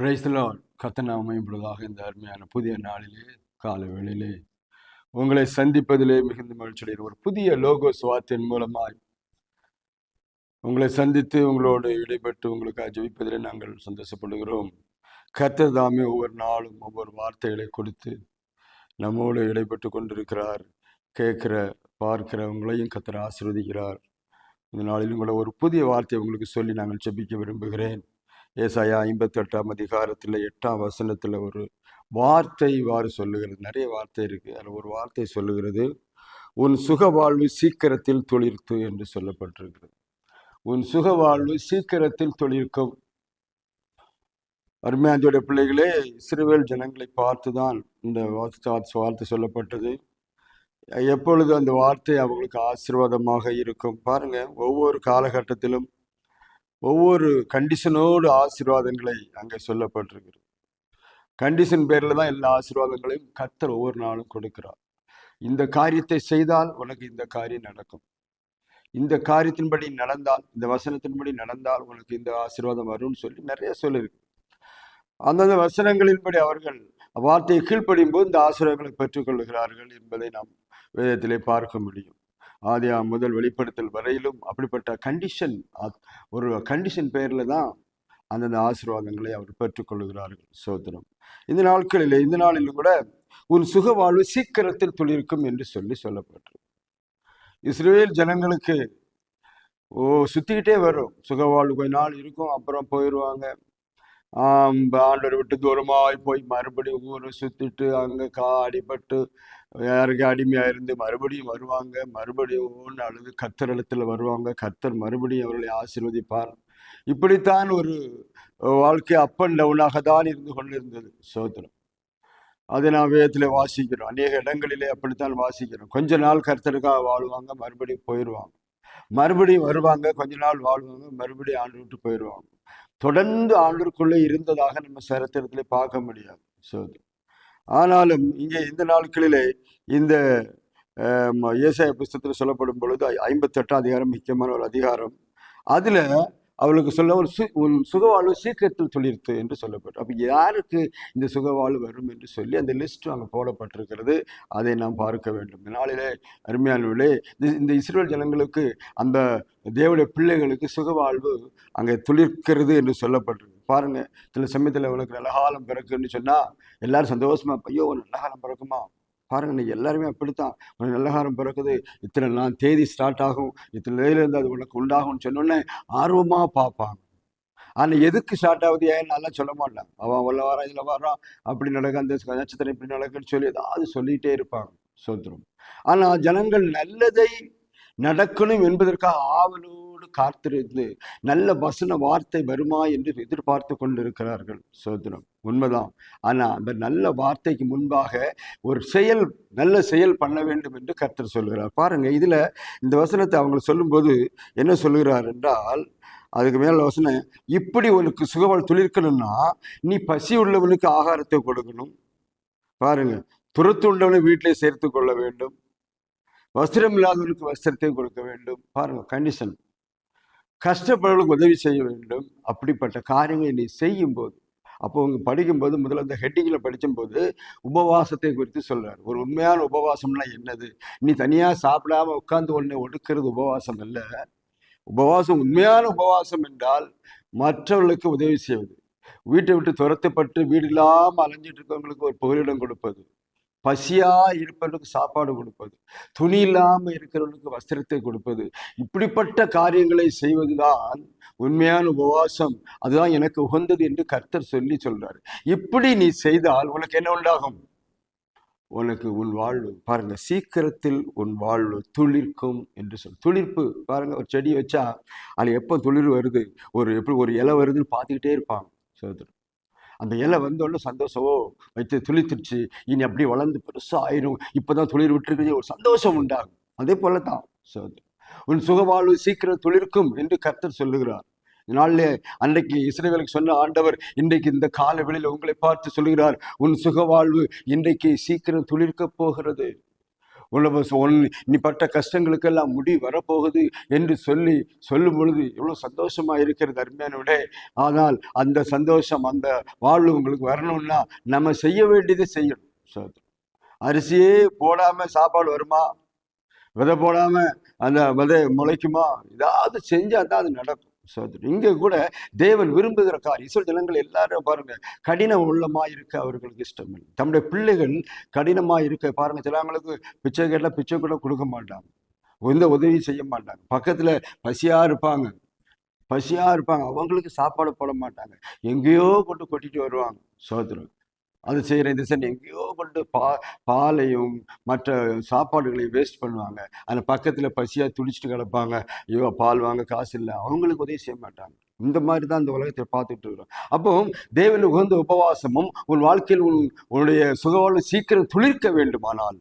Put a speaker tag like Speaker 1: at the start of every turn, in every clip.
Speaker 1: பிரைஸ்தலால் கத்தனாமை இப்பொழுதாக இந்த அருமையான புதிய நாளிலே கால வேளையிலே உங்களை சந்திப்பதிலே மிகுந்த மகிழ்ச்சியடைகிறேன் ஒரு புதிய லோகோ சுவாத்தின் மூலமாய் உங்களை சந்தித்து உங்களோடு இடைப்பட்டு உங்களுக்காக ஜெபிப்பதிலே நாங்கள் சந்தோஷப்படுகிறோம். கத்தர் தாமே ஒவ்வொரு நாளும் ஒவ்வொரு வார்த்தைகளை கொடுத்து நம்மோடு இடைப்பட்டு கொண்டிருக்கிறார். கேட்கிற பார்க்கிற உங்களையும் கர்த்தர் ஆசீர்வதிக்கிறார். இந்த நாளில் உங்களை ஒரு புதிய வார்த்தையை உங்களுக்கு சொல்லி நாங்கள் ஜெபிக்க விரும்புகிறேன். ஏசாயா ஐம்பத்தெட்டாம் அதிகாரத்தில் எட்டாம் வசனத்தில் ஒரு வார்த்தை இவ்வாறு சொல்லுகிறது. நிறைய வார்த்தை இருக்குது அதில் ஒரு வார்த்தை சொல்லுகிறது உன் சுக வாழ்வு சீக்கிரத்தில் தொழிர்த்து என்று சொல்லப்பட்டிருக்கிறது. உன் சுக வாழ்வு சீக்கிரத்தில் தொழிற்கும். அருமையாஞ்சோடைய பிள்ளைகளே சிறுவேல் ஜனங்களை பார்த்து தான் இந்த வார்த்தை வார்த்தை சொல்லப்பட்டது. எப்பொழுது அந்த வார்த்தை அவங்களுக்கு ஆசீர்வாதமாக இருக்கும்? பாருங்கள் ஒவ்வொரு காலகட்டத்திலும் ஒவ்வொரு கண்டிஷனோடு ஆசீர்வாதங்களை அங்கே சொல்லப்பட்டிருக்கிறது. கண்டிஷன் பேரில் தான் எல்லா ஆசீர்வாதங்களையும் கத்தர் ஒவ்வொரு நாளும் கொடுக்கிறார். இந்த காரியத்தை செய்தால் உனக்கு இந்த காரியம் நடக்கும். இந்த காரியத்தின்படி நடந்தால் இந்த வசனத்தின்படி நடந்தால் உனக்கு இந்த ஆசீர்வாதம் வரும்னு சொல்லி நிறைய சொல்லியிருக்கு. அந்தந்த வசனங்களின்படி அவர்கள் வார்த்தையை கீழ்ப்படியும் போது இந்த ஆசீர்வாதங்களை பெற்றுக்கொள்கிறார்கள் என்பதை நாம் வேதத்திலே பார்க்க முடியும். ஆதியா முதல் வெளிப்படுத்தல் வரையிலும் அப்படிப்பட்ட கண்டிஷன் ஒரு கண்டிஷன் பெயரில் தான் அந்தந்த ஆசீர்வாதங்களை அவர் பெற்றுக்கொள்கிறார்கள் சோதனம். இந்த நாட்களில் இந்த நாளிலும் கூட உன் சுக வாழ்வு சீக்கிரத்தில் துளிர்க்கும் என்று சொல்லி சொல்லப்பட்டது இஸ்ரேல் ஜனங்களுக்கு ஓ சுத்திக்கிட்டே வரும். சுக வாழ்வு கொஞ்ச நாள் இருக்கும் அப்புறம் போயிடுவாங்க ஆண்டவர் விட்டு தூரமாய் போய் மறுபடியும் ஊரை சுத்திட்டு அங்கே கா அடிபட்டு யாருக்கு அடிமையாக இருந்து மறுபடியும் வருவாங்க. மறுபடியும் ஒன்று அழுது கத்தர் இடத்துல வருவாங்க. கத்தர் மறுபடியும் அவர்களை ஆசீர்வதிப்பார். இப்படித்தான் ஒரு வாழ்க்கை அப் அண்ட் டவுனாக தான் இருந்து கொண்டிருந்தது. சோதனம் அதை நான் வேதத்தில் வாசிக்கிறோம். அநேக இடங்களிலே அப்படித்தான் வாசிக்கிறோம். கொஞ்ச நாள் கர்த்தருக்காக வாழ்வாங்க மறுபடியும் போயிடுவாங்க மறுபடியும் வருவாங்க கொஞ்ச நாள் வாழ்வாங்க மறுபடியும் ஆண்டு விட்டு போயிடுவாங்க தொடர்ந்து ஆண்டுக்குள்ளே இருந்ததாக நம்ம சரித்திரத்திலே பார்க்க முடியாது. சோதனை ஆனாலும் இங்கே இந்த நாட்களிலே இந்த ஏசாய புஸ்தத்தில் சொல்லப்படும் பொழுது ஐம்பத்தெட்டாம் அதிகாரம் முக்கியமான ஒரு அதிகாரம். அதில் அவளுக்கு சொல்ல ஒரு சு உன் சுகவாழ்வு சீக்கிரத்தில் தொழிர்த்து என்று சொல்லப்பட்டு அப்போ யாருக்கு இந்த சுகவாழ்வு வரும் என்று சொல்லி அந்த லிஸ்ட் அங்கே போடப்பட்டிருக்கிறது அதை நாம் பார்க்க வேண்டும். நாளிலே அருமையானவர்களே இந்த இஸ்ரேல் ஜனங்களுக்கு அந்த தேவடைய பிள்ளைகளுக்கு சுகவாழ்வு அங்கே துளிர்க்கிறது என்று சொல்லப்பட்டிருக்கு. பாருங்கள் சில சமயத்தில் அவளுக்கு நல்ல காலம் பிறக்குன்னு சொன்னால் எல்லோரும் சந்தோஷமாக ஐயோ நல்ல காலம் பிறக்குமா? பாருங்க இன்னைக்கு எல்லாருமே அப்படித்தான். உனக்கு நல்ல காலம் பிறக்குது. இத்தனை நாள் தேதி ஸ்டார்ட் ஆகும். இத்தனை நிலையிலேருந்து அது உனக்கு உண்டாகும்னு சொன்னோன்னே ஆர்வமாக பார்ப்பாங்க. ஆனால் எதுக்கு ஸ்டார்ட் ஆகுது? ஏன் நல்லா சொல்ல மாட்டான். அவன் உள்ள வரான் இதில் வரான். அப்படி நடக்க அந்த நட்சத்திரம் இப்படி நடக்குன்னு சொல்லி ஏதாவது சொல்லிகிட்டே இருப்பாங்க. சோத்திரம் ஆனால் ஜனங்கள் நல்லதை நடக்கணும் என்பதற்காக ஆவலோடு காத்திருந்து நல்ல வசன வார்த்தை வருமா என்று எதிர்பார்த்து கொண்டிருக்கிறார்கள் சோதனம். உண்மைதான். ஆனால் அந்த நல்ல வார்த்தைக்கு முன்பாக ஒரு செயல் நல்ல செயல் பண்ண வேண்டும் என்று கர்த்தர் சொல்கிறார். பாருங்க இதில் இந்த வசனத்தை அவங்க சொல்லும்போது என்ன சொல்லுகிறார் என்றால் அதுக்கு மேலே வசனம் இப்படி உனக்கு சுகவாழ் துளிர்க்கணும்னா நீ பசி உள்ளவனுக்கு ஆகாரத்தை கொடுக்கணும். பாருங்க துரத்து உள்ளவனை வீட்டிலே சேர்த்து கொள்ள வேண்டும். வஸ்திரம் இல்லாதவனுக்கு வஸ்திரத்தை கொடுக்க வேண்டும். பாருங்க கண்டிஷன் கஷ்டப்படுறவங்களுக்கு உதவி செய்ய வேண்டும். அப்படிப்பட்ட காரியங்களை நீ செய்யும் போது அப்போ அவங்க படிக்கும்போது முதல்ல அந்த ஹெட்டிங்கில் படிக்கும்போது உபவாசத்தை குறித்து சொல்கிறார் ஒரு உண்மையான உபவாசம்னா என்னது? நீ தனியாக சாப்பிடாம உட்காந்து ஒன்று ஒடுக்கிறது உபவாசம் இல்லை உபவாசம் உண்மையான உபவாசம் என்றால் மற்றவர்களுக்கு உதவி செய்வது. வீட்டை விட்டு துரத்தப்பட்டு வீடு இல்லாமல் அலைஞ்சிட்டு இருக்கவங்களுக்கு ஒரு புகலிடம் கொடுப்பது. பசியா இருப்பவர்களுக்கு சாப்பாடு கொடுப்பது துணி இல்லாமல் இருக்கிறவர்களுக்கு வஸ்திரத்தை கொடுப்பது இப்படிப்பட்ட காரியங்களை செய்வதுதான் உண்மையான உபவாசம். அதுதான் எனக்கு உகந்தது என்று கர்த்தர் சொல்லி சொல்றார். இப்படி நீ செய்தால் உனக்கு என்ன உண்டாகும்? உனக்கு உன் வாழ்வு பாருங்க சீக்கிரத்தில் உன் வாழ்வு துளிர்க்கும் என்று சொல் துளிர்ப்பு பாருங்க ஒரு செடி வச்சா அது எப்போ துளிர் வருது? ஒரு எப்படி ஒரு இலை வருதுன்னு பார்த்துக்கிட்டே இருப்பாங்க சோதரன். அந்த இலை வந்தோடனே சந்தோஷமோ. வைத்து துளித்துடுச்சு இனி அப்படி வளர்ந்து பெருசாக ஆயிரும் இப்போதான் துளிர் விட்டுருக்குது. ஒரு சந்தோஷம் உண்டாகும். அதே போல தான் ஸோ உன் சுகவாழ்வு சீக்கிரம் துளிர்க்கும் என்று கர்த்தர் சொல்லுகிறார். நாளிலே அன்றைக்கு இஸ்ரேவேலுக்கு சொன்ன ஆண்டவர் இன்றைக்கு இந்த கால வெளியில் உங்களை பார்த்து சொல்லுகிறார் உன் சுகவாழ்வு இன்றைக்கு சீக்கிரம் துளிர்க்க போகிறது. உள்ள நீ பட்ட கஷ்டங்களுக்கெல்லாம் முடி வரப்போகுது என்று சொல்லி சொல்லும் பொழுது எவ்வளோ சந்தோஷமா இருக்கிறது அருமையானவிடே ஆனால் அந்த சந்தோஷம் அந்த வாழ்வு உங்களுக்கு வரணும்னா நம்ம செய்ய வேண்டியதை செய்யணும். அரிசியே போடாமல் சாப்பாடு வருமா? விதை போடாமல் அந்த விதை முளைக்குமா? ஏதாவது செஞ்சால் தான் அது நடக்கும். சோதரி இங்க கூட தேவன் விரும்புகிற காரியம் இஸ்ரேல் ஜனங்கள் எல்லாரும் பாருங்க கடின உள்ளமா இருக்க அவர்களுக்கு இஷ்டம் இல்லை தம்முடைய பிள்ளைகள் கடினமாக இருக்க பாருங்க சிலவங்களுக்கு பிச்சை கேட்டால் பிச்சை கூட கொடுக்க மாட்டாங்க. எந்த உதவியும் செய்ய மாட்டாங்க. பக்கத்துல பசியா இருப்பாங்க. பசியா இருப்பாங்க. அவங்களுக்கு சாப்பாடு போட மாட்டாங்க. எங்கேயோ கொண்டு கொட்டிட்டு வருவாங்க சோதரன் அது செய்கிற இந்த சண்டை எங்கேயோ கொண்டு பா பாலையும் மற்ற சாப்பாடுகளையும் வேஸ்ட் பண்ணுவாங்க. அந்த பக்கத்தில் பசியாக துடிச்சிட்டு கிடப்பாங்க. ஐயோ பால் வாங்க காசு இல்லை. அவங்களுக்கு உதவி செய்ய மாட்டாங்க. இந்த மாதிரி தான் இந்த உலகத்தை பார்த்துட்டு இருக்கிறோம். அப்போ தேவன் உகந்த உபவாசமும் உன் வாழ்க்கையில் உன் உன்னுடைய சுகவாழ்வு சீக்கிரம் துளிர்க்க வேண்டுமானால்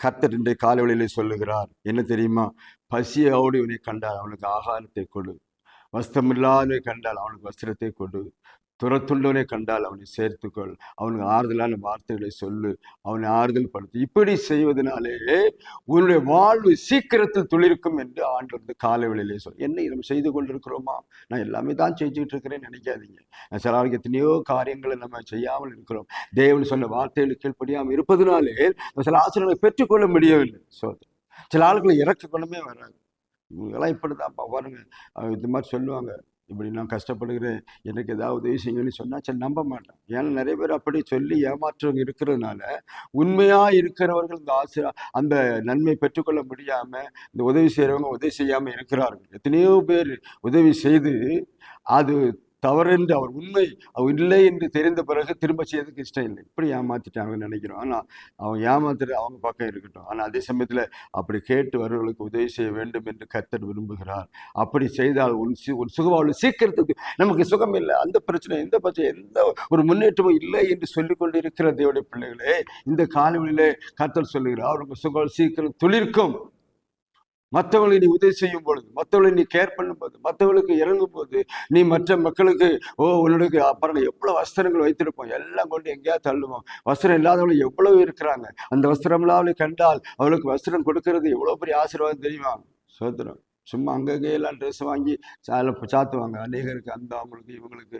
Speaker 1: கர்த்தர் இன்றைய காலவெளியிலே சொல்லுகிறார். என்ன தெரியுமா? பசியோடு இவனை கண்டால் அவனுக்கு ஆகாரத்தை கொடு. வஸ்திரமில்லாதவனை கண்டால் அவனுக்கு வஸ்திரத்தை கொடு. துரத்துண்டவனை கண்டால் அவனை சேர்த்துக்கொள். அவனுக்கு ஆறுதலான வார்த்தைகளை சொல்லு. அவனை ஆறுதல் படுத்து இப்படி செய்வதனாலே உன்னுடைய வாழ்வு சீக்கிரத்தில் துளிர்க்கும் என்று ஆண்டு வந்து காலை வேளையிலே சொல். என்ன நம்ம செய்து கொண்டிருக்கிறோமா? நான் எல்லாமே தான் செஞ்சுட்டு இருக்கிறேன்னு நினைக்காதீங்க. சில ஆளுக்கு எத்தனையோ காரியங்களை நம்ம செய்யாமல் இருக்கிறோம். தேவன் சொன்ன வார்த்தைகளை கீழ்ப்படியாமல் இருப்பதனாலே சில ஆசிரியர்களை பெற்றுக்கொள்ள முடியவில்லை. சோதனை. சில ஆளுகளை இறக்க குணமே வராது. இவங்கெல்லாம் இப்படி தான் பாருங்க இது மாதிரி சொல்லுவாங்க. இப்படி நான் கஷ்டப்படுகிறேன் எனக்கு ஏதாவது உதவி செய்யுங்கன்னு சொன்னால் சரி நம்ப மாட்டேன் ஏன்னா நிறைய பேர் அப்படி சொல்லி ஏமாற்றவங்க இருக்கிறதுனால உண்மையாக இருக்கிறவர்கள் இந்த ஆசை அந்த நன்மை பெற்றுக்கொள்ள முடியாமல் இந்த உதவி செய்கிறவங்க உதவி செய்யாமல் இருக்கிறார்கள். எத்தனையோ பேர் உதவி செய்து அது தவறென்று அவர் உண்மை அவர் இல்லை என்று தெரிந்த பிறகு திரும்ப செய்யறதுக்கு இஷ்டம் இல்லை இப்படி ஏமாத்திட்டாங்கன்னு நினைக்கிறோம். ஆனால் அவன் ஏமாத்துறது அவங்க பக்கம் இருக்கட்டும். ஆனால் அதே சமயத்தில் அப்படி கேட்டு வருவர்களுக்கு உதவி செய்ய வேண்டும் என்று கத்தர் விரும்புகிறார். அப்படி செய்தால் உன் சி உன் சுகவாழ்வு சீக்கிரத்துக்கு நமக்கு சுகம் இல்லை. அந்த பிரச்சனை எந்த பிரச்சனை எந்த ஒரு முன்னேற்றமும் இல்லை என்று சொல்லிக்கொண்டு இருக்கிற தேவடைய பிள்ளைகளே இந்த காலவெளியிலே கத்தர் சொல்லுகிறார் அவருக்கு சுகம் சீக்கிரம் துளிர்க்கும். மற்றவர்களை நீ உதவி செய்யும் பொழுது மற்றவர்களை நீ கேர் பண்ணும்போது மற்றவங்களுக்கு இறங்கும் போது நீ மற்ற மக்களுக்கு ஓ உன்னுடைய அப்புறம் எவ்வளவு வஸ்திரங்கள் வைத்திருப்போம்? எல்லாம் கொண்டு எங்கேயாவது தள்ளுவோம். வஸ்திரம் இல்லாதவங்க எவ்வளவு இருக்கிறாங்க? அந்த வஸ்திரம்லாம் அவளை கண்டால் அவளுக்கு வஸ்திரம் கொடுக்கறது எவ்வளவு பெரிய ஆசீர்வாதம் தெரியுமா? சோதனம். சும்மா அங்கங்கே எல்லாம் ட்ரெஸ் வாங்கி சால சாத்துவாங்க. அநேகருக்கு அந்த அவங்களுக்கு இவங்களுக்கு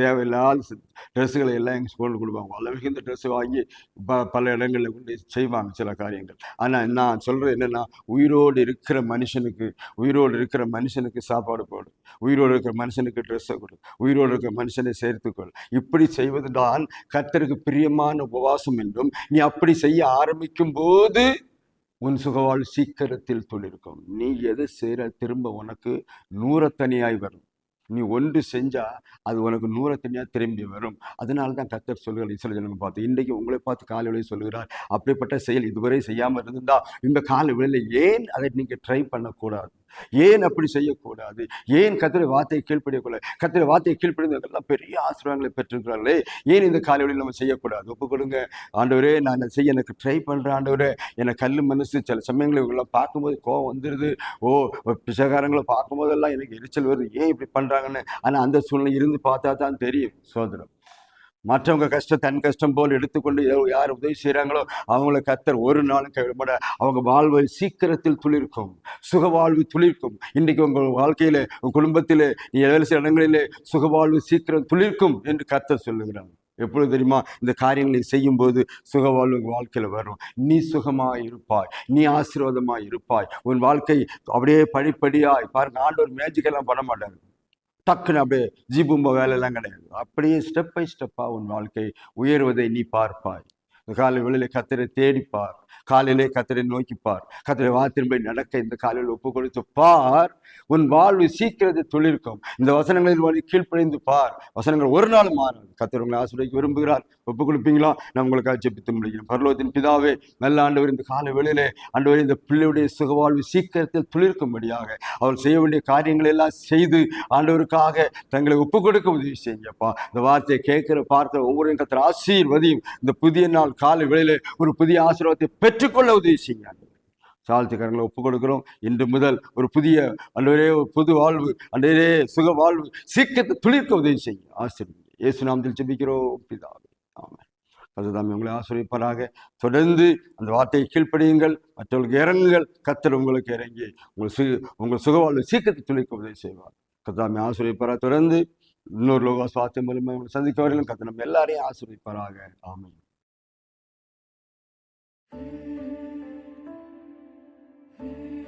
Speaker 1: தேவையில்லாத ட்ரெஸ்ஸுகளை எல்லாம் எங்கள் ஸ்கூலில் கொடுப்பாங்க. வள மிகுந்த ட்ரெஸ் வாங்கி ப பல இடங்களில் கொண்டு செய்வாங்க சில காரியங்கள். ஆனால் நான் சொல்கிறது என்னென்னா உயிரோடு இருக்கிற மனுஷனுக்கு உயிரோடு இருக்கிற மனுஷனுக்கு சாப்பாடு போடு. உயிரோடு இருக்கிற மனுஷனுக்கு ட்ரெஸ்ஸை கொடு. உயிரோடு இருக்கிற மனுஷனை சேர்த்துக்கொள் இப்படி செய்வதுதான் கத்தருக்கு பிரியமான உபவாசம் என்றும் நீ அப்படி செய்ய ஆரம்பிக்கும் போது உன் சுகவால் சீக்கிரத்தில் துளிர்க்கும். நீ எது செய்கிற திரும்ப உனக்கு நூறத்தனியாய் வரும். நீ ஒன்று செஞ்சால் அது உனக்கு நூறத்தனியாக திரும்பி வரும். அதனால தான் கத்தர் சொல்கிறார் இஸ்ரேல் ஜனங்க பார்த்து இன்றைக்கு உங்களை பார்த்து காலை சொல்கிறார் அப்படிப்பட்ட செயல் இதுவரை செய்யாமல் இருந்தால் இந்த கால வேளையில் ஏன் அதை நீங்கள் ட்ரை பண்ணக்கூடாது? ஏன் அப்படி செய்யக்கூடாது? ஏன் கத்திர வார்த்தையை கீழ்ப்படியக்கூடாது? கத்திர வார்த்தையை கீழ்ப்படிந்தவர்கள்லாம் பெரிய ஆசீர்வாதங்களை பெற்றிருக்கிறார்களே. ஏன் இந்த காலையில் நம்ம செய்யக்கூடாது? ஒப்பு கொடுங்க. ஆண்டவரே நான் செய்ய எனக்கு ட்ரை பண்ணுறேன் ஆண்டவரே. எனக்கு கல் மனசு சில சமயங்களில் இவங்களாம் பார்க்கும்போது கோவம் வந்துடுது ஓ பிசகாரங்களை பார்க்கும்போதெல்லாம் எனக்கு எரிச்சல் வருது. ஏன் இப்படி பண்ணுறாங்கன்னு ஆனால் அந்த சூழ்நிலை இருந்து பார்த்தா தான் தெரியும் சோதனம். மற்றவங்க கஷ்டம் தன் கஷ்டம் போல் எடுத்துக்கொண்டு யார் உதவி செய்கிறாங்களோ அவங்கள கத்தர் ஒரு நாளும் கைவிட அவங்க வாழ்வை சீக்கிரத்தில் துளிர்க்கும் சுகவாழ்வு துளிர்க்கும். இன்றைக்கு உங்கள் வாழ்க்கையில உங்கள் குடும்பத்திலே ஏழு சில செய்கிற இடங்களிலே சுகவாழ்வு சீக்கிரம் துளிர்க்கும் என்று கத்தர் சொல்லுகிறாங்க எப்பொழுது தெரியுமா? இந்த காரியங்களை செய்யும்போது சுகவாழ்வு வாழ்வு வாழ்க்கையில் வரும். நீ சுகமாக இருப்பாய் நீ ஆசீர்வாதமாக இருப்பாய். உன் வாழ்க்கை அப்படியே படிப்படியாய் பாருங்க ஒரு மேஜிக்கெல்லாம் பண்ண மாட்டாங்க டக்குன்னு அப்படியே ஜீபும்ப வேலையெல்லாம் கிடையாது. அப்படியே ஸ்டெப் பை ஸ்டெப்பாக உன் வாழ்க்கை உயர்வதை நீ பார்ப்பாய். காலை வெளியில் கத்திரை தேடிப்பார். காலையிலே கத்தரை நோக்கிப்பார் கத்தரை வாத்தின்படி நடக்க இந்த காலையில் ஒப்பு கொடுத்து பார். உன் வாழ்வு சீக்கிரத்தை தொழிற்கும் இந்த வசனங்களின் வழி கீழ்ப்படைந்து பார். வசனங்கள் ஒரு நாள் மாறாது. கத்தர் உங்களை ஆசிரியக்கு விரும்புகிறார். ஒப்பு கொடுப்பீங்களா நான் உங்களுக்காக ஜெபித்து முடியும் பரலோகத்தின் பிதாவே நல்ல ஆண்டவர் இந்த கால வெளியிலே ஆண்டவர் இந்த பிள்ளையுடைய சுகவாழ்வு சீக்கிரத்தில் துளிர்க்கும்படியாக அவர் செய்ய வேண்டிய காரியங்களை எல்லாம் செய்து ஆண்டவருக்காக தங்களை ஒப்பு கொடுக்க உதவி செய்யுங்கப்பா. இந்த வார்த்தையை கேட்கிற பார்க்கிற ஒவ்வொரு கத்திர ஆசீர்வதியும். இந்த புதிய நாள் காலை வெளியிலே ஒரு புதிய ஆசீர்வாதத்தை பெற்றுக்கொள்ள உதவி செய்யுங்க சாழ்த்துக்காரங்களை ஒப்பு கொடுக்கிறோம். இன்று முதல் ஒரு புதிய அன்றையே ஒரு புது வாழ்வு அன்றவரே சுக வாழ்வு சீக்கிரத்தை துளிர்க்க உதவி செய்யும். ஆசிரியர் இயேசு நாமத்தில் ஜெபிக்கிறோம். பிதாவே ஆமாம் அதுதான் உங்களை ஆசிரியப்பராக தொடர்ந்து அந்த வார்த்தையை கீழ்ப்படியுங்கள். மற்றவர்களுக்கு இறங்குங்கள். கத்தர் உங்களுக்கு இறங்கி உங்கள் சு உங்கள் சுகவாழ்வு சீக்கிரத்தை துளிக்க உதவி செய்வார். கத்தாமை ஆசிரியப்பராக தொடர்ந்து இன்னொரு லோகா சுவாத்தியம் மூலமாக உங்களை சந்திக்க வரையிலும் கத்த நம்ம எல்லாரையும் ஆசிரியப்பாராக Mm-hmm. Hmm.